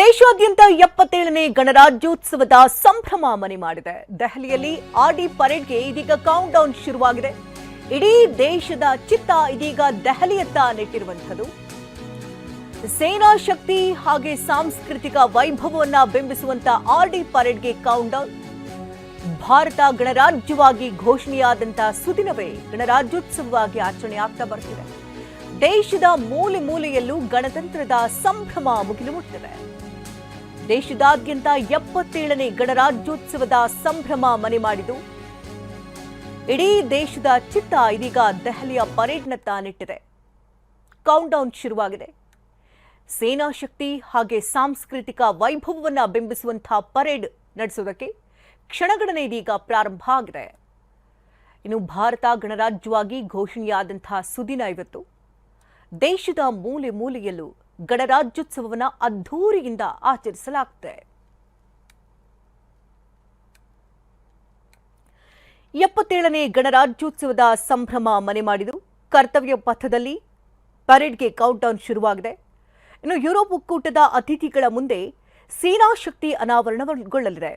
ದೇಶಾದ್ಯಂತ ಎಪ್ಪತ್ತೇಳನೇ ಗಣರಾಜ್ಯೋತ್ಸವದ ಸಂಭ್ರಮ ಮನೆ ಮಾಡಿದೆ. ದೆಹಲಿಯಲ್ಲಿ ಆರ್ಡಿ ಪರೇಡ್ಗೆ ಇದೀಗ ಕೌಂಟ್ ಡೌನ್ ಶುರುವಾಗಿದೆ. ಇಡೀ ದೇಶದ ಚಿತ್ತ ಇದೀಗ ದೆಹಲಿಯತ್ತ ನೆಟ್ಟಿರುವಂಥದ್ದು. ಸೇನಾ ಶಕ್ತಿ ಹಾಗೆ ಸಾಂಸ್ಕೃತಿಕ ವೈಭವವನ್ನ ಬಿಂಬಿಸುವಂತ ಆರ್ಡಿ ಪರೇಡ್ಗೆ ಕೌಂಟ್ ಡೌನ್ ಭಾರತ ಗಣರಾಜ್ಯವಾಗಿ ಘೋಷಣೆಯಾದಂತಹ ಸುದಿನವೇ ಗಣರಾಜ್ಯೋತ್ಸವವಾಗಿ ಆಚರಣೆ ಆಗ್ತಾ ಬರ್ತಿದೆ. ದೇಶದ ಮೂಲೆ ಮೂಲೆಯಲ್ಲೂ ಗಣತಂತ್ರದ ಸಂಭ್ರಮ ಮುಗಿಲು ಮುಟ್ಟಿದೆ ದೇಶದಾದ್ಯಂತ ಎಪ್ಪತ್ತೇಳನೇ ಗಣರಾಜ್ಯೋತ್ಸವದ ಸಂಭ್ರಮ ಮನೆ ಮಾಡಿದು ಇಡೀ ದೇಶದ ಚಿತ್ತ ಇದೀಗ ದೆಹಲಿಯ ಪರೇಡ್ನತ್ತ ನೆಟ್ಟಿದೆ. ಕೌಂಟ್ ಡೌನ್ ಶುರುವಾಗಿದೆ. ಸೇನಾ ಶಕ್ತಿ ಹಾಗೆ ಸಾಂಸ್ಕೃತಿಕ ವೈಭವವನ್ನು ಬಿಂಬಿಸುವಂತಹ ಪರೇಡ್ ನಡೆಸೋದಕ್ಕೆ ಕ್ಷಣಗಣನೆ ಇದೀಗ ಪ್ರಾರಂಭ ಆಗಿದೆ. ಇನ್ನು ಭಾರತ ಗಣರಾಜ್ಯವಾಗಿ ಘೋಷಣೆಯಾದಂತಹ ಸುದಿನ ಇವತ್ತು. ದೇಶದ ಮೂಲೆ ಮೂಲೆಯಲ್ಲೂ ಗಣರಾಜ್ಯೋತ್ಸವವನ್ನು ಅದ್ಧೂರಿಯಿಂದ ಆಚರಿಸಲಾಗುತ್ತೆ ಎಪ್ಪತ್ತೇಳನೇ ಗಣರಾಜ್ಯೋತ್ಸವದ ಸಂಭ್ರಮ ಮನೆ ಮಾಡಿದು ಕರ್ತವ್ಯ ಪಥದಲ್ಲಿ ಪರೇಡ್ಗೆ ಕೌಂಟ್ಡೌನ್ ಶುರುವಾಗಿದೆ. ಇನ್ನು ಯುರೋಪ್ ಒಕ್ಕೂಟದ ಅತಿಥಿಗಳ ಮುಂದೆ ಸೇನಾ ಶಕ್ತಿ ಅನಾವರಣಗೊಳ್ಳಲಿದೆ.